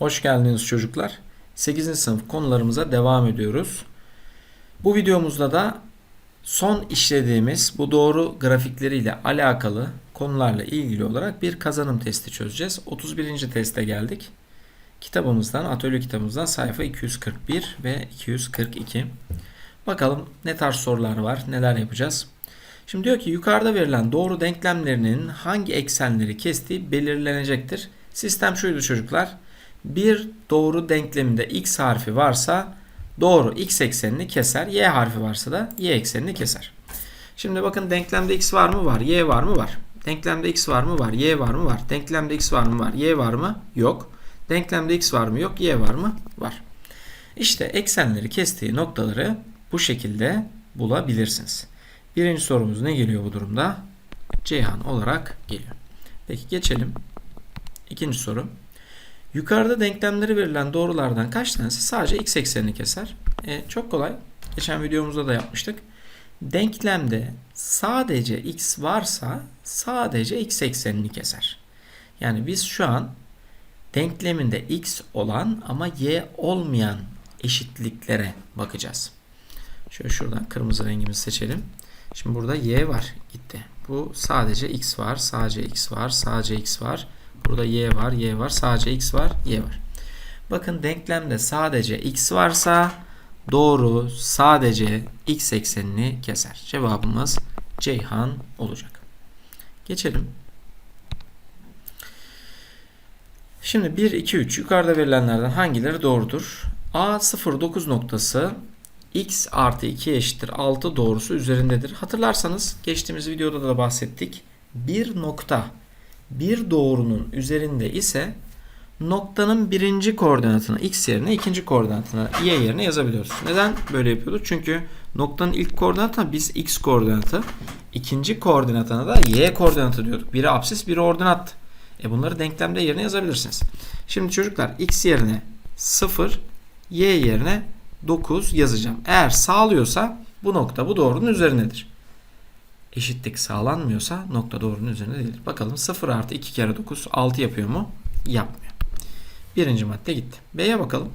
Hoş geldiniz çocuklar. 8. sınıf konularımıza devam ediyoruz. Bu videomuzda da son işlediğimiz bu doğru grafikleriyle alakalı konularla ilgili olarak bir kazanım testi çözeceğiz. 31. teste geldik. Kitabımızdan, atölye kitabımızdan sayfa 241 ve 242. Bakalım ne tarz sorular var, neler yapacağız. Şimdi diyor ki yukarıda verilen doğru denklemlerinin hangi eksenleri kestiği belirlenecektir. Sistem şuydu çocuklar. Bir doğru denkleminde x harfi varsa doğru x eksenini keser. Y harfi varsa da y eksenini keser. Şimdi bakın denklemde x var mı? Var. Y var mı? Var. Denklemde x var mı? Var. Y var mı? Var. Denklemde x var mı? Var. Y var mı? Yok. Denklemde x var mı? Yok. Y var mı? Var. İşte eksenleri kestiği noktaları bu şekilde bulabilirsiniz. Birinci sorumuz ne geliyor bu durumda? Ceyhan olarak geliyor. Peki geçelim. İkinci soru. Yukarıda denklemleri verilen doğrulardan kaç tanesi sadece x eksenini keser? E, çok kolay. Geçen videomuzda da yapmıştık. Denklemde sadece x varsa sadece x eksenini keser. Yani biz şu an denkleminde x olan ama y olmayan eşitliklere bakacağız. Şöyle şuradan kırmızı rengimizi seçelim. Şimdi burada y var gitti. Bu sadece x var, sadece x var, sadece x var. Burada y var, y var, sadece x var, y var. Bakın denklemde sadece x varsa doğru sadece x eksenini keser. Cevabımız Ceyhan olacak. Geçelim. Şimdi 1, 2, 3 yukarıda verilenlerden hangileri doğrudur? A 0,9 noktası x artı 2 eşittir 6 doğrusu üzerindedir. Hatırlarsanız geçtiğimiz videoda da bahsettik. Bir nokta bir doğrunun üzerinde ise noktanın birinci koordinatını x yerine ikinci koordinatını y yerine yazabiliyoruz. Neden böyle yapıyorduk? Çünkü noktanın ilk koordinatına biz x koordinatı, ikinci koordinatına da y koordinatı diyorduk. Biri apsis, biri ordinat. E bunları denklemde yerine yazabilirsiniz. Şimdi çocuklar x yerine 0, y yerine 9 yazacağım. Eğer sağlıyorsa bu nokta bu doğrunun üzerindedir. Eşitlik sağlanmıyorsa nokta doğrunun üzerinde değildir. Bakalım 0 artı 2 kere 9 6 yapıyor mu? Yapmıyor. Birinci madde gitti. B'ye bakalım.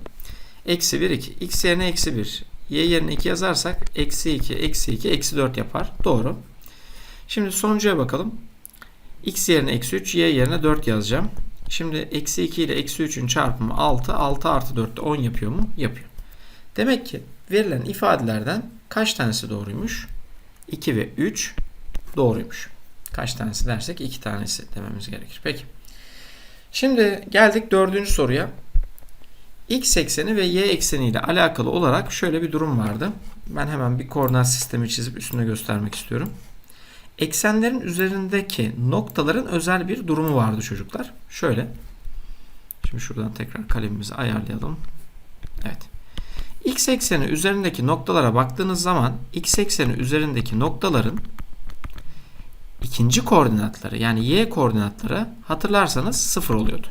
Eksi 1 2. X yerine eksi 1. Y yerine 2 yazarsak eksi 2 eksi 2 eksi 4 yapar. Doğru. Şimdi sonuncuya bakalım. X yerine eksi 3 Y yerine 4 yazacağım. Şimdi eksi 2 ile eksi 3'ün çarpımı 6. 6 artı 4 de 10 yapıyor mu? Yapıyor. Demek ki verilen ifadelerden kaç tanesi doğruymuş? 2 ve 3 doğruymuş. Kaç tanesi dersek 2 tanesi dememiz gerekir. Peki. Şimdi geldik dördüncü soruya. X ekseni ve Y ekseni ile alakalı olarak şöyle bir durum vardı. Ben hemen bir koordinat sistemi çizip üstüne göstermek istiyorum. Eksenlerin üzerindeki noktaların özel bir durumu vardı çocuklar. Şöyle. Şimdi şuradan tekrar kalemimizi ayarlayalım. Evet. X ekseni üzerindeki noktalara baktığınız zaman x ekseni üzerindeki noktaların ikinci koordinatları yani y koordinatları hatırlarsanız sıfır oluyordu.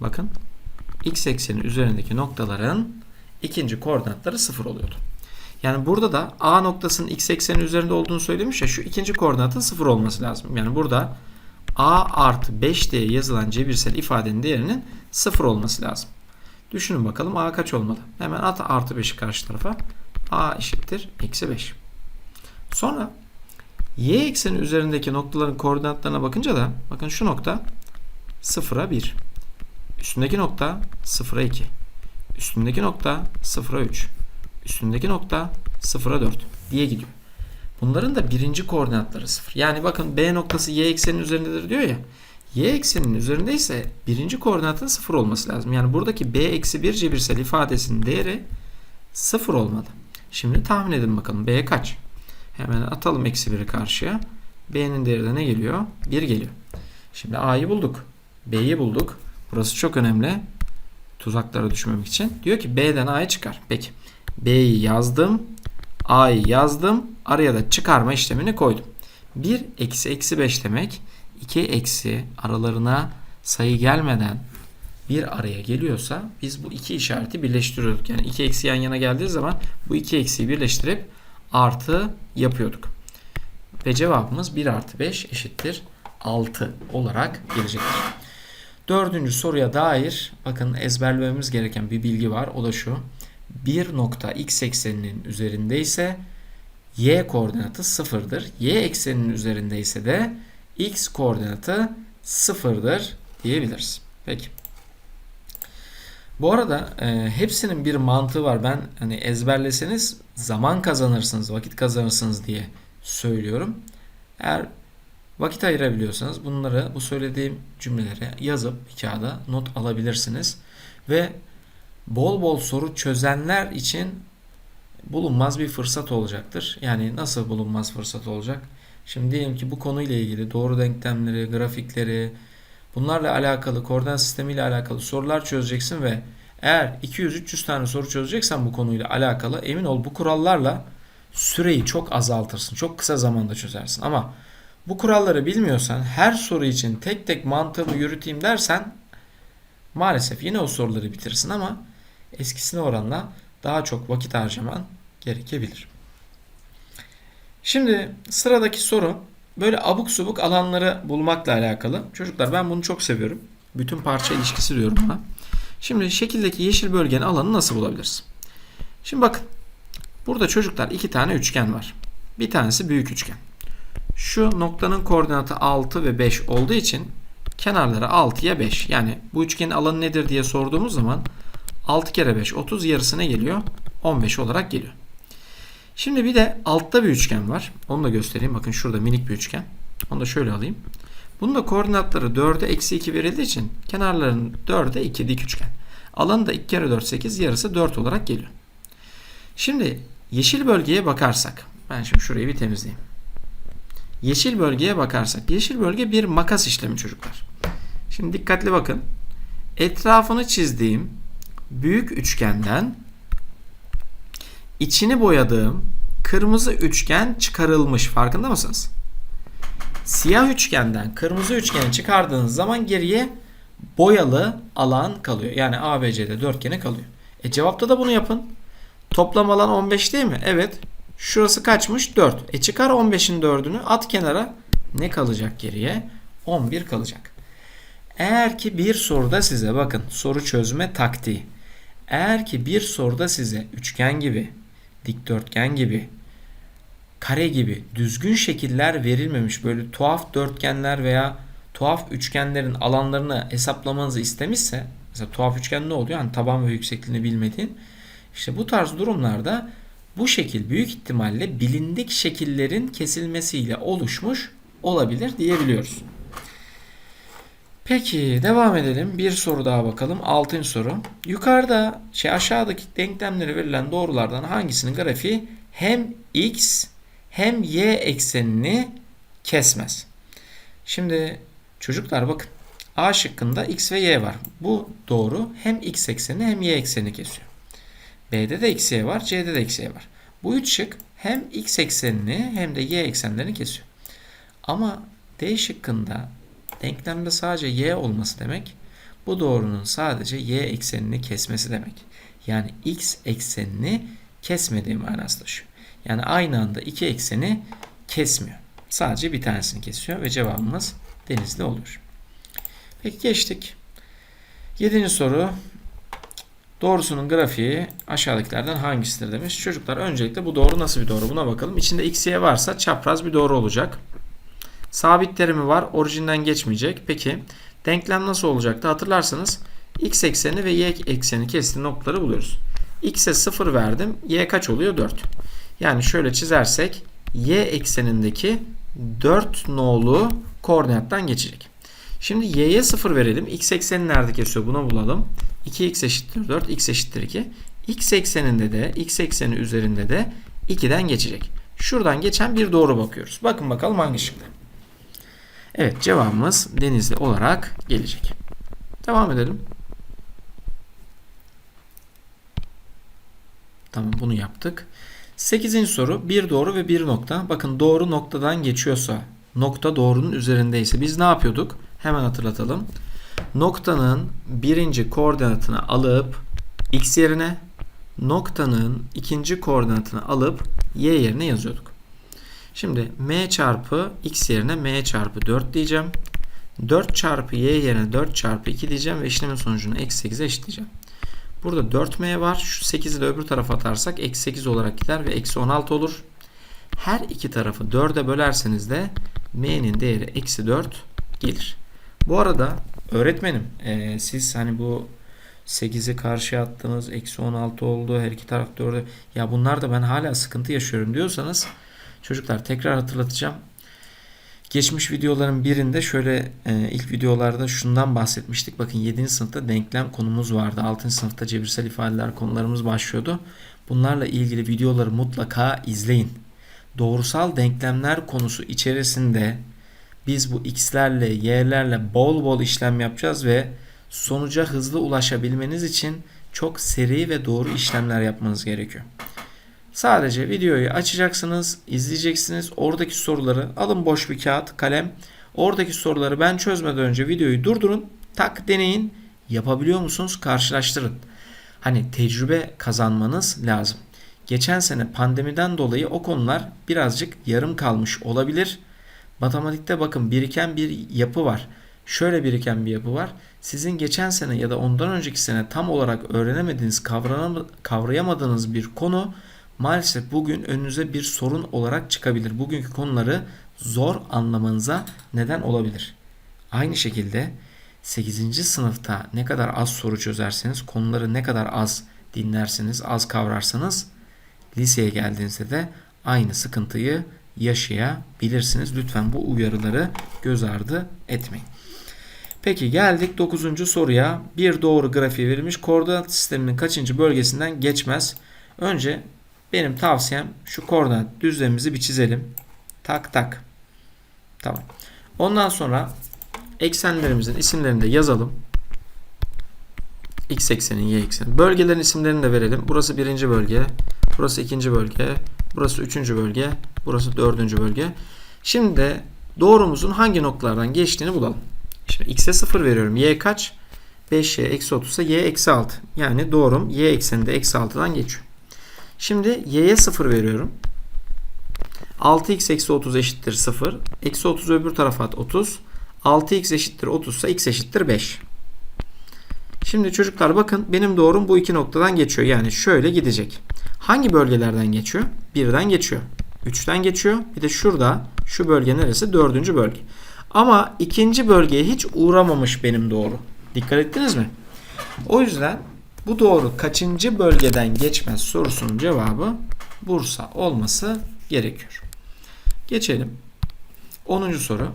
Bakın x ekseni üzerindeki noktaların ikinci koordinatları sıfır oluyordu. Yani burada da A noktasının x ekseni üzerinde olduğunu söylemiş ya şu ikinci koordinatın sıfır olması lazım. Yani burada A artı 5 diye yazılan cebirsel ifadenin değerinin sıfır olması lazım. Düşünün bakalım A kaç olmalı? Hemen at artı 5'i karşı tarafa. A eşittir eksi 5. Sonra y ekseni üzerindeki noktaların koordinatlarına bakınca da bakın şu nokta 0'a 1. Üstündeki nokta 0'a 2. Üstündeki nokta 0'a 3. Üstündeki nokta 0'a 4 diye gidiyor. Bunların da birinci koordinatları 0. Yani bakın B noktası y eksenin üzerindedir diyor ya. Y ekseninin üzerindeyse birinci koordinatın 0 olması lazım. Yani buradaki b eksi 1 cebirsel ifadesinin değeri 0 olmalı. Şimdi tahmin edin bakalım b kaç? Hemen atalım eksi 1'i karşıya. b'nin değeri de ne geliyor? 1 geliyor. Şimdi a'yı bulduk. b'yi bulduk. Burası çok önemli. Tuzaklara düşmemek için. Diyor ki b'den a'yı çıkar. Peki. b'yi yazdım. a'yı yazdım. Araya da çıkarma işlemini koydum. 1 eksi eksi 5 demek 2 eksi aralarına sayı gelmeden bir araya geliyorsa biz bu iki işareti birleştiriyorduk. Yani iki eksi yan yana geldiği zaman bu iki eksiyi birleştirip artı yapıyorduk. Ve cevabımız 1 artı 5 eşittir 6 olarak gelecektir. Dördüncü soruya dair bakın ezberlememiz gereken bir bilgi var. O da şu. Bir nokta x ekseninin üzerindeyse y koordinatı sıfırdır. Y ekseninin üzerindeyse de x koordinatı sıfırdır diyebiliriz. Peki. Bu arada e, hepsinin bir mantığı var. Ben hani ezberleseniz zaman kazanırsınız, vakit kazanırsınız diye söylüyorum. Eğer vakit ayırabiliyorsanız bunları bu söylediğim cümlelere yazıp bir kağıda not alabilirsiniz. Ve bol bol soru çözenler için bulunmaz bir fırsat olacaktır. Yani nasıl bulunmaz fırsat olacak? Şimdi diyelim ki bu konuyla ilgili doğru denklemleri, grafikleri, bunlarla alakalı, koordinat sistemiyle alakalı sorular çözeceksin ve eğer 200-300 tane soru çözeceksen bu konuyla alakalı emin ol bu kurallarla süreyi çok azaltırsın. Çok kısa zamanda çözersin. Ama bu kuralları bilmiyorsan her soru için tek tek mantığımı yürüteyim dersen maalesef yine o soruları bitirsin ama eskisine oranla daha çok vakit harcaman gerekebilir. Şimdi sıradaki soru böyle abuk subuk alanları bulmakla alakalı. Çocuklar ben bunu çok seviyorum. Bütün parça ilişkisi diyorum buna. Şimdi şekildeki yeşil bölgenin alanı nasıl bulabiliriz? Şimdi bakın. Burada çocuklar iki tane üçgen var. Bir tanesi büyük üçgen. Şu noktanın koordinatı 6 ve 5 olduğu için kenarları 6'ya 5. Yani bu üçgenin alanı nedir diye sorduğumuz zaman 6 kere 5 30 yarısı ne geliyor? 15 olarak geliyor. Şimdi bir de altta bir üçgen var. Onu da göstereyim. Bakın şurada minik bir üçgen. Onu da şöyle alayım. Bunun da koordinatları 4'e eksi 2 verildiği için kenarların 4'e 2 dik üçgen. Alanı da 2 kere 4 8 yarısı 4 olarak geliyor. Şimdi yeşil bölgeye bakarsak. Ben şimdi şurayı bir temizleyeyim. Yeşil bölgeye bakarsak. Yeşil bölge bir makas işlemi çocuklar. Şimdi dikkatli bakın. Etrafını çizdiğim büyük üçgenden içini boyadığım kırmızı üçgen çıkarılmış. Farkında mısınız? Siyah üçgenden kırmızı üçgeni çıkardığınız zaman geriye boyalı alan kalıyor. Yani ABC'de dörtgeni kalıyor. E cevapta da bunu yapın. Toplam alan 15 değil mi? Evet. Şurası kaçmış? 4. E çıkar 15'in 4'ünü at kenara. Ne kalacak geriye? 11 kalacak. Eğer ki bir soruda size bakın soru çözme taktiği. Eğer ki bir soruda size üçgen gibi, dikdörtgen gibi, kare gibi düzgün şekiller verilmemiş böyle tuhaf dörtgenler veya tuhaf üçgenlerin alanlarını hesaplamanızı istemişse mesela tuhaf üçgen ne oluyor? Yani taban ve yüksekliğini bilmediğin. İşte bu tarz durumlarda bu şekil büyük ihtimalle bilindik şekillerin kesilmesiyle oluşmuş olabilir diyebiliyoruz. Peki devam edelim. Bir soru daha bakalım. Altıncı soru. Yukarıda şey aşağıdaki denklemleri verilen doğrulardan hangisinin grafiği hem x hem y eksenini kesmez? Şimdi çocuklar bakın. A şıkkında x ve y var. Bu doğru hem x ekseni hem y eksenini kesiyor. B'de de x, y var. C'de de x, y var. Bu üç şık hem x eksenini hem de y eksenlerini kesiyor. Ama D şıkkında denklemde sadece y olması demek bu doğrunun sadece y eksenini kesmesi demek. Yani x eksenini kesmediği manası taşıyor. Yani aynı anda iki ekseni kesmiyor. Sadece bir tanesini kesiyor ve cevabımız denizli olur. Peki geçtik. Yedinci soru. Doğrusunun grafiği aşağıdakilerden hangisidir demiş. Çocuklar öncelikle bu doğru nasıl bir doğru buna bakalım. İçinde x, y varsa çapraz bir doğru olacak. Sabit terimi var. Orijinden geçmeyecek. Peki denklem nasıl olacaktı? Hatırlarsanız x ekseni ve y ekseni kestiği noktaları buluyoruz. x'e 0 verdim. y kaç oluyor? 4. Yani şöyle çizersek y eksenindeki 4 nolu koordinattan geçecek. Şimdi y'ye 0 verelim. x ekseni nerede kesiyor? Bunu bulalım. 2x eşittir 4, x eşittir 2. x ekseninde de, x ekseni üzerinde de 2'den geçecek. Şuradan geçen bir doğru bakıyoruz. Bakın bakalım hangi şıkta. Evet cevabımız denizli olarak gelecek. Devam edelim. Tamam bunu yaptık. 8. soru bir doğru ve bir nokta. Bakın doğru noktadan geçiyorsa nokta doğrunun üzerindeyse biz ne yapıyorduk? Hemen hatırlatalım. Noktanın birinci koordinatını alıp x yerine noktanın ikinci koordinatını alıp y yerine yazıyorduk. Şimdi m çarpı x yerine m çarpı 4 diyeceğim. 4 çarpı y yerine 4 çarpı 2 diyeceğim ve işlemin sonucunu eksi 8'e eşitleyeceğim. Burada 4m var. Şu 8'i de öbür tarafa atarsak eksi 8 olarak gider ve eksi 16 olur. Her iki tarafı 4'e bölerseniz de m'nin değeri eksi 4 gelir. Bu arada öğretmenim e, siz hani bu 8'i karşıya attınız. Eksi 16 oldu. Her iki taraf 4'e. Ya bunlar da ben hala sıkıntı yaşıyorum diyorsanız çocuklar tekrar hatırlatacağım. Geçmiş videoların birinde şöyle e, ilk videolarda şundan bahsetmiştik. Bakın 7. sınıfta denklem konumuz vardı. 6. sınıfta cebirsel ifadeler konularımız başlıyordu. Bunlarla ilgili videoları mutlaka izleyin. Doğrusal denklemler konusu içerisinde biz bu x'lerle, y'lerle bol bol işlem yapacağız ve sonuca hızlı ulaşabilmeniz için çok seri ve doğru işlemler yapmanız gerekiyor. Sadece videoyu açacaksınız, izleyeceksiniz. Oradaki soruları alın boş bir kağıt, kalem. Oradaki soruları ben çözmeden önce videoyu durdurun. Tak deneyin. Yapabiliyor musunuz? Karşılaştırın. Hani tecrübe kazanmanız lazım. Geçen sene pandemiden dolayı o konular birazcık yarım kalmış olabilir. Matematikte bakın biriken bir yapı var. Şöyle biriken bir yapı var. Sizin geçen sene ya da ondan önceki sene tam olarak öğrenemediğiniz, kavrayamadığınız bir konu maalesef bugün önünüze bir sorun olarak çıkabilir. Bugünkü konuları zor anlamanıza neden olabilir. Aynı şekilde 8. sınıfta ne kadar az soru çözerseniz, konuları ne kadar az dinlerseniz, az kavrarsanız liseye geldiğinizde de aynı sıkıntıyı yaşayabilirsiniz. Lütfen bu uyarıları göz ardı etmeyin. Peki geldik 9. soruya. Bir doğru grafiği verilmiş. Koordinat sisteminin kaçıncı bölgesinden geçmez? Önce benim tavsiyem şu koordinat düzlemimizi bir çizelim. Tak tak. Tamam. Ondan sonra eksenlerimizin isimlerini de yazalım. X eksenin, Y eksenin. Bölgelerin isimlerini de verelim. Burası birinci bölge. Burası ikinci bölge. Burası üçüncü bölge. Burası dördüncü bölge. Şimdi de doğrumuzun hangi noktalardan geçtiğini bulalım. Şimdi x'e 0 veriyorum. y kaç? 5y eksi 30 ise y eksi 6. Yani doğrum y ekseninde eksi 6'dan geçiyor. Şimdi y'ye 0 veriyorum. 6x eksi 30 eşittir 0. Eksi 30 öbür tarafa at 30. 6x eşittir 30 ise x eşittir 5. Şimdi çocuklar bakın benim doğrum bu iki noktadan geçiyor. Yani şöyle gidecek. Hangi bölgelerden geçiyor? 1'den geçiyor. 3'ten geçiyor. Bir de şurada şu bölge neresi? 4. bölge. Ama ikinci bölgeye hiç uğramamış benim doğru. Dikkat ettiniz mi? O yüzden bu doğru kaçıncı bölgeden geçmez sorusunun cevabı Bursa olması gerekiyor. Geçelim. 10. soru.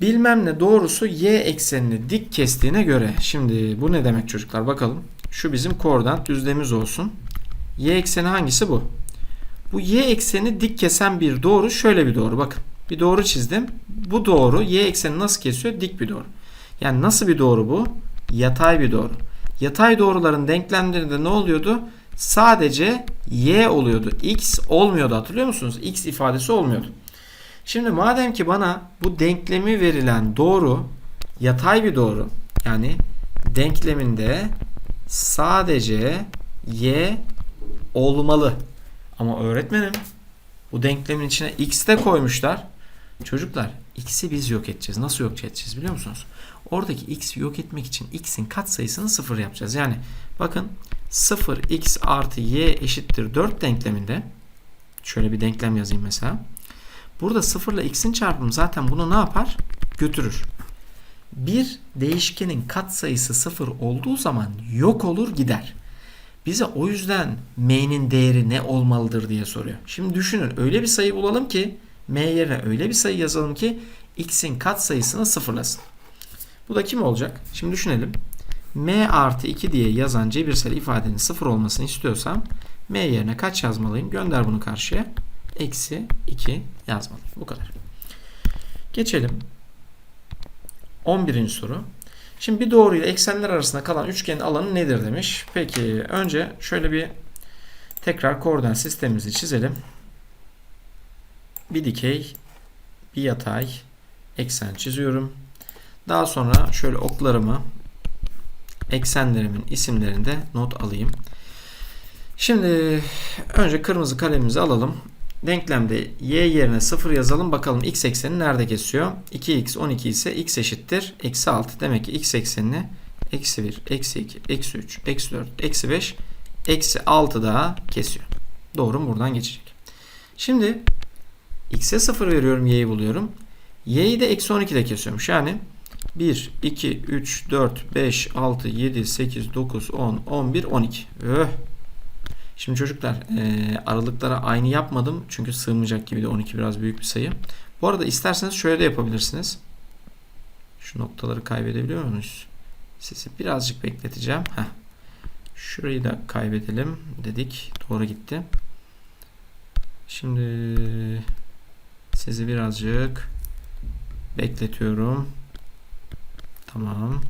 Bilmem ne doğrusu y eksenini dik kestiğine göre. Şimdi bu ne demek çocuklar bakalım. Şu bizim koordinat düzlemimiz olsun. Y ekseni hangisi bu? Bu y ekseni dik kesen bir doğru şöyle bir doğru bakın. Bir doğru çizdim. Bu doğru y ekseni nasıl kesiyor? Dik bir doğru. Yani nasıl bir doğru bu? Yatay bir doğru. Yatay doğruların denklemlerinde ne oluyordu? Sadece y oluyordu. X olmuyordu hatırlıyor musunuz? X ifadesi olmuyordu. Şimdi madem ki bana bu denklemi verilen doğru yatay bir doğru. Yani denkleminde sadece y olmalı. Ama öğretmenim bu denklemin içine x de koymuşlar. Çocuklar x'i biz yok edeceğiz. Nasıl yok edeceğiz biliyor musunuz? Oradaki x'i yok etmek için x'in katsayısını sıfır yapacağız. Yani bakın 0x artı y eşittir 4 denkleminde şöyle bir denklem yazayım mesela. Burada 0 ile x'in çarpımı zaten bunu ne yapar? Götürür. Bir değişkenin katsayısı 0 olduğu zaman yok olur gider. Bize o yüzden m'nin değeri ne olmalıdır diye soruyor. Şimdi düşünün öyle bir sayı bulalım ki m yerine öyle bir sayı yazalım ki x'in katsayısını sıfırlasın. Bu da kim olacak? Şimdi düşünelim. m artı 2 diye yazan cebirsel ifadenin sıfır olmasını istiyorsam m yerine kaç yazmalıyım? Gönder bunu karşıya. Eksi 2 yazmalıyım. Bu kadar. Geçelim. 11. soru. Şimdi bir doğruyla eksenler arasında kalan üçgenin alanı nedir demiş. Peki önce şöyle bir tekrar koordinat sistemimizi çizelim. Bir dikey, bir yatay eksen çiziyorum. Daha sonra şöyle oklarımı eksenlerimin isimlerinde not alayım. Şimdi önce kırmızı kalemimizi alalım. denklemde y yerine 0 yazalım. Bakalım x ekseni nerede kesiyor? 2x 12 ise x eşittir. Eksi 6. Demek ki x eksenini eksi 1, eksi 2, eksi 3, eksi 4, eksi 5, eksi 6 daha kesiyor. Doğru mu? Buradan geçecek. Şimdi x'e 0 veriyorum. y'yi buluyorum. y'yi de eksi 12 ile kesiyormuş. Yani 1, 2, 3, 4, 5, 6, 7, 8, 9, 10, 11, 12. Öh. Şimdi çocuklar e, aralıklara aynı yapmadım. Çünkü sığmayacak gibi de 12 biraz büyük bir sayı. Bu arada isterseniz şöyle de yapabilirsiniz. Şu noktaları kaybedebiliyor muyuz? Sizi birazcık bekleteceğim. Heh. Şurayı da kaybedelim dedik. Doğru gitti. Şimdi sizi birazcık bekletiyorum. Tamam.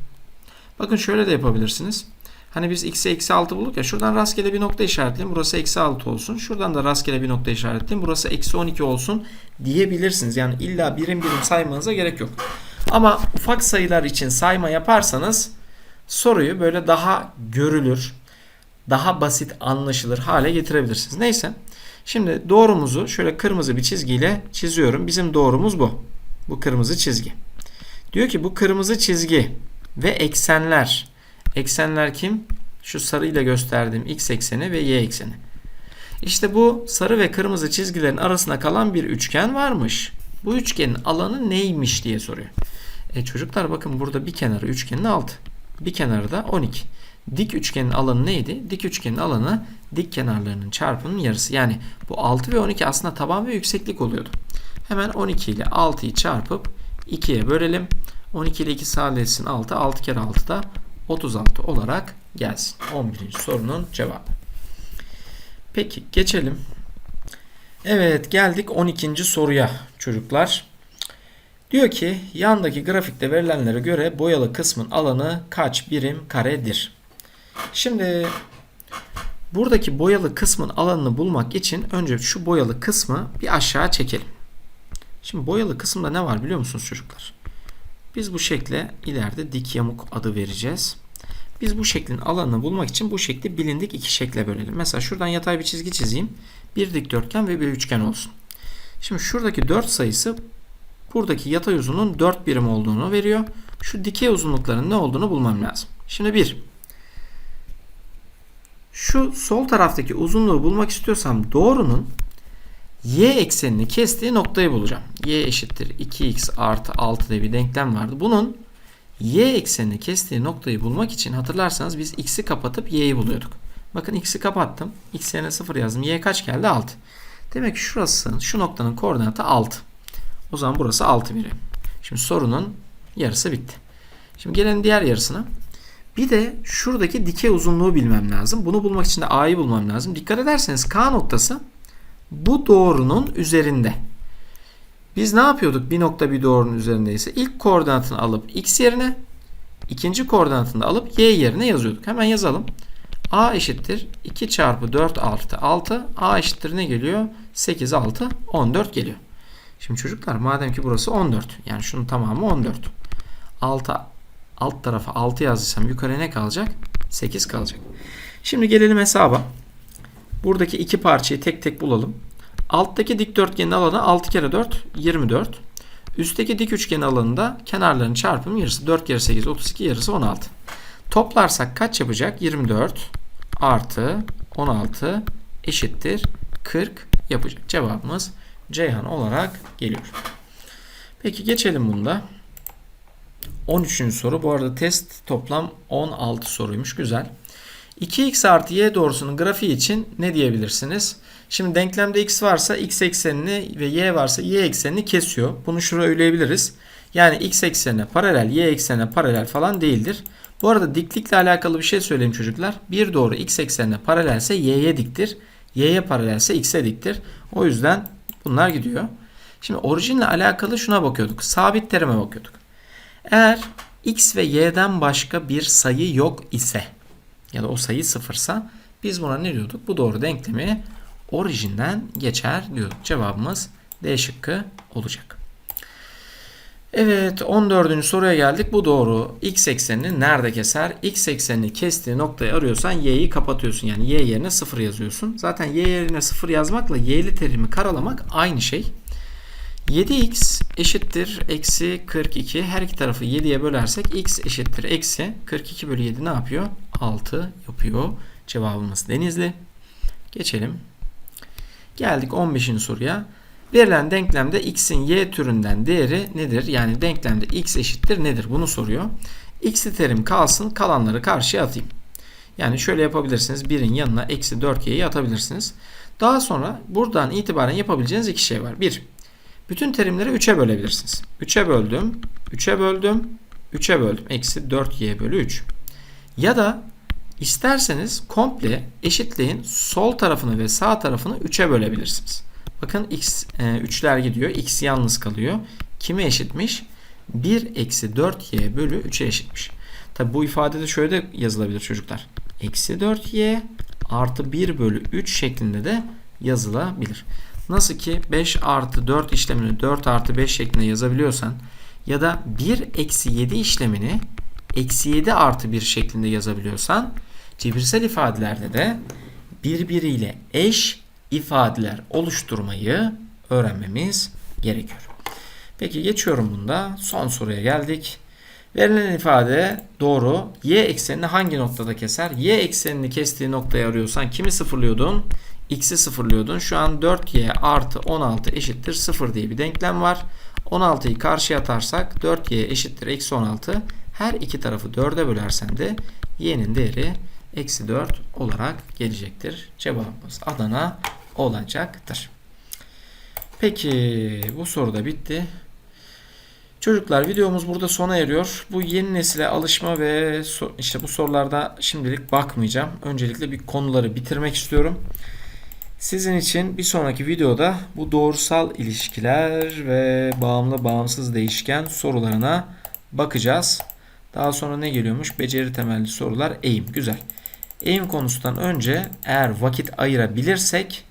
Bakın şöyle de yapabilirsiniz. Hani biz x'e eksi 6 bulduk ya. Şuradan rastgele bir nokta işaretleyin. Burası eksi 6 olsun. Şuradan da rastgele bir nokta işaretleyin. Burası eksi 12 olsun diyebilirsiniz. Yani illa birim birim saymanıza gerek yok. Ama ufak sayılar için sayma yaparsanız soruyu böyle daha görülür, daha basit anlaşılır hale getirebilirsiniz. Neyse. Şimdi doğrumuzu şöyle kırmızı bir çizgiyle çiziyorum. Bizim doğrumuz bu. Bu kırmızı çizgi. Diyor ki bu kırmızı çizgi ve eksenler. Eksenler kim? Şu sarıyla gösterdiğim x ekseni ve y ekseni. İşte bu sarı ve kırmızı çizgilerin arasında kalan bir üçgen varmış. Bu üçgenin alanı neymiş diye soruyor. E çocuklar bakın burada bir kenarı üçgenin 6. Bir kenarı da 12. Dik üçgenin alanı neydi? Dik üçgenin alanı dik kenarlarının çarpımının yarısı. Yani bu 6 ve 12 aslında taban ve yükseklik oluyordu. Hemen 12 ile 6'yı çarpıp 2'ye bölelim. 12 ile 2 sadeleşsin 6. 6 kere 6 da 36 olarak gelsin. 11. sorunun cevabı. Peki geçelim. Evet geldik 12. soruya çocuklar. Diyor ki yandaki grafikte verilenlere göre boyalı kısmın alanı kaç birim karedir? Şimdi buradaki boyalı kısmın alanını bulmak için önce şu boyalı kısmı bir aşağı çekelim. Şimdi boyalı kısımda ne var biliyor musunuz çocuklar? Biz bu şekle ileride dik yamuk adı vereceğiz. Biz bu şeklin alanını bulmak için bu şekli bilindik iki şekle bölelim. Mesela şuradan yatay bir çizgi çizeyim. Bir dikdörtgen ve bir üçgen olsun. Şimdi şuradaki 4 sayısı buradaki yatay uzunluğun 4 birim olduğunu veriyor. Şu dikey uzunlukların ne olduğunu bulmam lazım. Şimdi 1. Şu sol taraftaki uzunluğu bulmak istiyorsam doğrunun y eksenini kestiği noktayı bulacağım. y eşittir 2x artı 6 diye bir denklem vardı. Bunun y eksenini kestiği noktayı bulmak için hatırlarsanız biz x'i kapatıp y'yi buluyorduk. Bakın x'i kapattım. x yerine 0 yazdım. y kaç geldi? 6. Demek ki şurası şu noktanın koordinatı 6. O zaman burası 6 birim. Şimdi sorunun yarısı bitti. Şimdi gelelim diğer yarısına. Bir de şuradaki dikey uzunluğu bilmem lazım. Bunu bulmak için de a'yı bulmam lazım. Dikkat ederseniz k noktası bu doğrunun üzerinde. Biz ne yapıyorduk bir nokta bir doğrunun üzerindeyse? ilk koordinatını alıp x yerine, ikinci koordinatını da alıp y yerine yazıyorduk. Hemen yazalım. a eşittir 2 çarpı 4 artı 6. a eşittir ne geliyor? 8, 6, 14 geliyor. Şimdi çocuklar madem ki burası 14. Yani şunun tamamı 14. 6 alt tarafa 6 yazdıysam yukarı ne kalacak? 8 kalacak. Şimdi gelelim hesaba. Buradaki iki parçayı tek tek bulalım. Alttaki dikdörtgenin alanı 6 kere 4 24. Üstteki dik üçgenin alanında kenarların çarpımı yarısı 4 kere 8 32 yarısı 16. Toplarsak kaç yapacak? 24 artı 16 eşittir 40 yapacak. Cevabımız Ceyhan olarak geliyor. Peki geçelim bunda. 13. soru. Bu arada test toplam 16 soruymuş. Güzel. 2x artı y doğrusunun grafiği için ne diyebilirsiniz? Şimdi denklemde x varsa x eksenini ve y varsa y eksenini kesiyor. Bunu şuraya öleyebiliriz. Yani x eksenine paralel, y eksenine paralel falan değildir. Bu arada diklikle alakalı bir şey söyleyeyim çocuklar. Bir doğru x eksenine paralelse y'ye diktir. y'ye paralelse x'e diktir. O yüzden bunlar gidiyor. Şimdi orijinle alakalı şuna bakıyorduk. Sabit terime bakıyorduk. Eğer x ve y'den başka bir sayı yok ise ya da o sayı sıfırsa biz buna ne diyorduk? Bu doğru denklemi orijinden geçer diyorduk. Cevabımız D şıkkı olacak. Evet 14. soruya geldik. Bu doğru. X eksenini nerede keser? X eksenini kestiği noktayı arıyorsan y'yi kapatıyorsun. Yani y yerine 0 yazıyorsun. Zaten y yerine 0 yazmakla y'li terimi karalamak aynı şey. 7x eşittir eksi 42. Her iki tarafı 7'ye bölersek x eşittir eksi 42 bölü 7 ne yapıyor? 6 yapıyor. Cevabımız Denizli. Geçelim. Geldik 15. soruya. Verilen denklemde x'in y türünden değeri nedir? Yani denklemde x eşittir nedir? Bunu soruyor. x'li terim kalsın kalanları karşıya atayım. Yani şöyle yapabilirsiniz. 1'in yanına eksi 4y'yi atabilirsiniz. Daha sonra buradan itibaren yapabileceğiniz iki şey var. 1. Bütün terimleri 3'e bölebilirsiniz. 3'e böldüm. 3'e böldüm. 3'e böldüm. Eksi 4y bölü 3. Ya da isterseniz komple eşitleyin sol tarafını ve sağ tarafını 3'e bölebilirsiniz. Bakın x e, 3'ler gidiyor. x yalnız kalıyor. Kime eşitmiş? 1 eksi 4y bölü 3'e eşitmiş. Tabi bu ifade de şöyle de yazılabilir çocuklar. Eksi 4y artı 1 bölü 3 şeklinde de yazılabilir. Nasıl ki 5 artı 4 işlemini 4 artı 5 şeklinde yazabiliyorsan ya da 1 eksi 7 işlemini eksi 7 artı 1 şeklinde yazabiliyorsan cebirsel ifadelerde de birbiriyle eş ifadeler oluşturmayı öğrenmemiz gerekiyor. Peki geçiyorum bunda. Son soruya geldik. Verilen ifade doğru. Y eksenini hangi noktada keser? Y eksenini kestiği noktayı arıyorsan kimi sıfırlıyordun? X'i sıfırlıyordun. Şu an 4Y artı 16 eşittir 0 diye bir denklem var. 16'yı karşıya atarsak 4Y eşittir eksi 16. Her iki tarafı 4'e bölersen de Y'nin değeri eksi 4 olarak gelecektir. Cevabımız Adana olacaktır. Peki bu soru da bitti. Çocuklar videomuz burada sona eriyor. Bu yeni nesile alışma ve işte bu sorularda şimdilik bakmayacağım. Öncelikle bir konuları bitirmek istiyorum. Sizin için bir sonraki videoda bu doğrusal ilişkiler ve bağımlı bağımsız değişken sorularına bakacağız. Daha sonra ne geliyormuş? Beceri temelli sorular eğim. Güzel. Eğim konusundan önce eğer vakit ayırabilirsek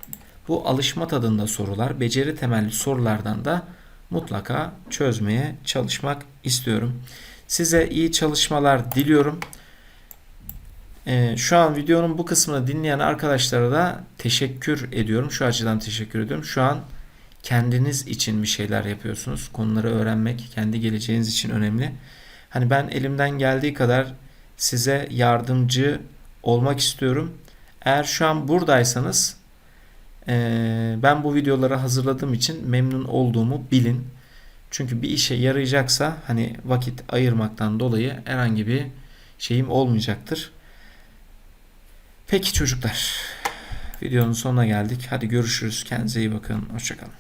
bu alışma tadında sorular, beceri temelli sorulardan da mutlaka çözmeye çalışmak istiyorum. Size iyi çalışmalar diliyorum. Ee, şu an videonun bu kısmını dinleyen arkadaşlara da teşekkür ediyorum. Şu açıdan teşekkür ediyorum. Şu an kendiniz için bir şeyler yapıyorsunuz. Konuları öğrenmek kendi geleceğiniz için önemli. Hani ben elimden geldiği kadar size yardımcı olmak istiyorum. Eğer şu an buradaysanız ee, ben bu videoları hazırladığım için memnun olduğumu bilin. Çünkü bir işe yarayacaksa hani vakit ayırmaktan dolayı herhangi bir şeyim olmayacaktır. Peki çocuklar. Videonun sonuna geldik. Hadi görüşürüz. Kendinize iyi bakın. Hoşçakalın.